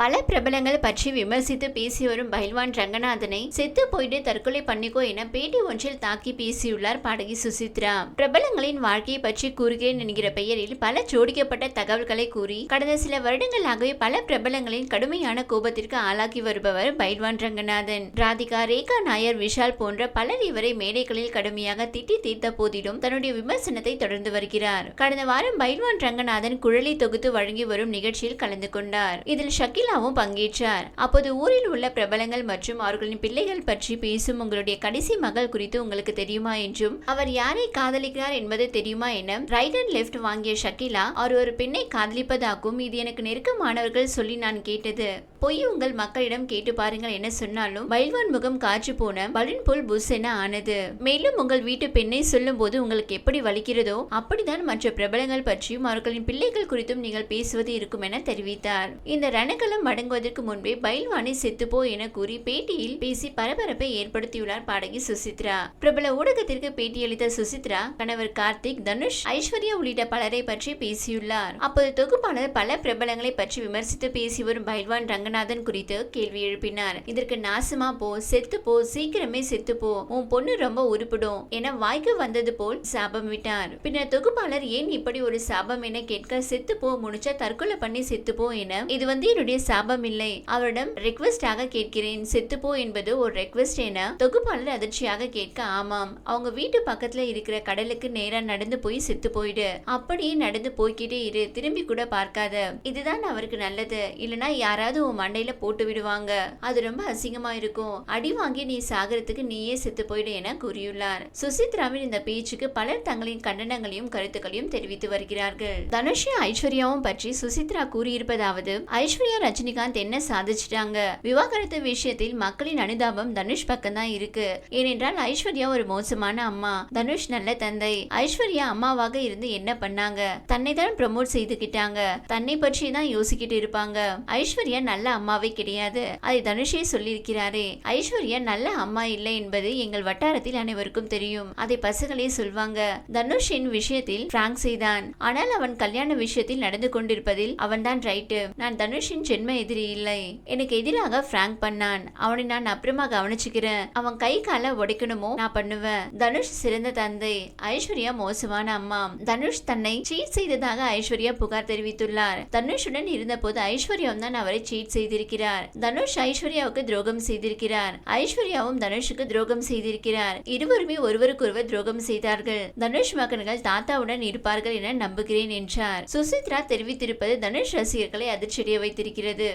பல பிரபலங்கள் பற்றி விமர்சித்து பேசி வரும் பைல்வான் ரங்கநாதனை செத்து போயிட்டு தற்கொலை பண்ணிக்கோ என பேட்டி ஒன்றில் தாக்கி பேசியுள்ளார் பாடகி சுசித்ரா. பிரபலங்களின் வாழ்க்கையை பற்றி கூறுகிறேன் என்கிற பெயரில் பல ஜோடிக்கப்பட்ட தகவல்களை கூறி கடந்த சில வருடங்களாகவே பல பிரபலங்களின் கடுமையான கோபத்திற்கு ஆளாக்கி வருபவர் பைல்வான் ரங்கநாதன். ராதிகா ரேகா நாயர் விஷால் போன்ற பலர் இவரை மேடைகளில் கடுமையாக திட்டி தீர்த்த போதிலும் தன்னுடைய விமர்சனத்தை தொடர்ந்து வருகிறார். கடந்த வாரம் பைல்வான் ரங்கநாதன் குழலை தொகுத்து வழங்கி வரும் நிகழ்ச்சியில் கலந்து கொண்டார். இதில் ஷக்கில் ஷக்கிலாவும் பங்கேற்றார். அப்போது ஊரில் உள்ள பிரபலங்கள் மற்றும் அவர்களின் பிள்ளைகள் பற்றி பேசும் உங்களுடைய கடைசி மகள் குறித்து உங்களுக்கு தெரியுமா என்றும் அவர் யாரை காதலிக்கிறார் என்பது தெரியுமா என ரைட் அண்ட் லெஃப்ட் வாங்கிய ஷக்கிலா அவர் ஒரு பெண்ணை காதலிப்பதாகவும் இது எனக்கு நெருக்கமானவர்கள் சொல்லி நான் கேட்டது. பொய் உங்கள் மக்களிடம் கேட்டு பாருங்கள் என சொன்னாலும் பைல்வான் முகம் காற்று போன பலூன் போல் புஷ் என ஆனது. மேலும் உங்கள் வீட்டு பெண்ணை சொல்லும் போது உங்களுக்கு எப்படி வலிக்கிறதோ அப்படிதான் மற்ற பிரபலங்கள் பற்றியும் அவர்களின் பிள்ளைகள் குறித்தும் நீங்கள் பேசுவது இருக்கும் என தெரிவித்தார். இந்த ரணகலம் அடங்குவதற்கு முன்பே பைல்வானை செத்துப்போ என கூறி பேட்டியில் பேசி பரபரப்பை ஏற்படுத்தியுள்ளார் பாடகி சுசித்ரா. பிரபல ஊடகத்திற்கு பேட்டியளித்த சுசித்ரா கணவர் கார்த்திக் தனுஷ் ஐஸ்வர்யா உள்ளிட்ட பலரை பற்றி பேசியுள்ளார். அப்போது தொகுப்பாளர் பல பிரபலங்களை பற்றி விமர்சித்து பேசி வரும் பைல்வான் ரங்கநாதன் குறித்து கேள்வி எழுப்பினார். இதற்கு நாசமா போ செத்து போ சீக்கிரமே செத்து போ உன் பொண்ணு ரொம்ப உருப்பிடும் என வாய்க்கு வந்தது போல் சாபம் விட்டார். பின்னர் தொகுப்பாளர் ஏன் இப்படி ஒரு சாபம் என கேட்க செத்து போ முடிச்சா தற்கொலை பண்ணி செத்து போ என இது வந்து என்னுடைய சாபம் இல்லை. அவரிடம் ரெக்வெஸ்டாக கேட்கிறேன் செத்து போ என்பது ஒரு ரெக்வெஸ்ட் என தொகுப்பாளர் அதிர்ச்சியாக கேட்க ஆமாம். அவங்க வீட்டு பக்கத்துல இருக்கிற கடலுக்கு நேரா நடந்து போய் செத்து போயிடு. அப்படியே நடந்து போய்கிட்டே இரு திரும்பி கூட பார்க்காத. இதுதான் அவருக்கு நல்லது. இல்லனா யாராவது உன் மண்டையில போட்டு விடுவாங்க. அது ரொம்ப அசிங்கமா இருக்கும். அடி வாங்கி நீ சாகரத்துக்கு நீயே செத்து போயிடு என கூறியுள்ளார். சுசித்ராவின் இந்த பேச்சுக்கு பலர் தங்களின் கண்டனங்களையும் கருத்துக்களையும் தெரிவித்து வருகிறார்கள். தனுஷும் ஐஸ்வர்யாவும் பற்றி சுசித்ரா கூறியிருப்பதாவது ஐஸ்வர்யா ரஜினிகாந்த் என்ன சாதிச்சிட்டாங்க? விவாகரத்து விஷயத்தில் மக்களின் அனுதாபம் தனுஷ் பக்கம் தான் இருக்கு. ஏனென்றால் ஐஸ்வர்யா ஒரு மோசமான அம்மா. தனுஷ் நல்ல தந்தை. ஐஸ்வர்யா அம்மாவாக இருந்து என்ன பண்ணாங்க? தன்னை தான் ப்ரமோட் செய்துகிட்டாங்க. தன்னை பற்றி தான் யோசிக்கிட்டு இருப்பாங்க. ஐஸ்வர்யா நல்ல அம்மாவே கிடையாது. அதை தனுஷே சொல்லியிருக்கிறாரே ஐஸ்வர்யா நல்ல அம்மா இல்லை என்பது எங்கள் வட்டாரத்தில் அனைவருக்கும் தெரியும். அதை பசுகளே சொல்வாங்க. தனுஷின் விஷயத்தில் பிராங்க் செய்தான். ஆனால் அவன் கல்யாண விஷயத்தில் நடந்து கொண்டிருப்பதில் அவன்தான் ரைட்டு நான் தனுஷின் ஜென்ம எதிரி இல்லை. எனக்கு எதிராக பிராங்க் பண்ணான். அவனை நான் அப்புறமா கவனிச்சுக்கிறேன். அவன் கை கால உடைக்கணுமோ நான் பண்ணுவேன். தனுஷ் சிறந்த தந்தை. ஐஸ்வர்யா மோசமான அம்மா. தனுஷ் தன்னை சீட் செய்ததாக ஐஸ்வர்யா புகார் தெரிவித்துள்ளார். தனுஷுடன் இருந்தபோது ஐஸ்வர்யாவும் தான் அவரை சீட் செய்திருக்கிறார். தனுஷ் ஐஸ்வர்யாவுக்கு துரோகம் செய்திருக்கிறார். ஐஸ்வர்யாவும் தனுஷுக்கு துரோகம் செய்திருக்கிறார். இருவருமே ஒருவருக்கொருவர் துரோகம் செய்தார்கள். தனுஷ் மகன்கள் தாத்தாவுடன் இருப்பார்கள் என நம்புகிறேன் என்றார். சுசித்ரா தெரிவித்திருப்பது தனுஷ் ரசிகர்களை அதிர்ச்சியடைய வைத்திருக்கிறது.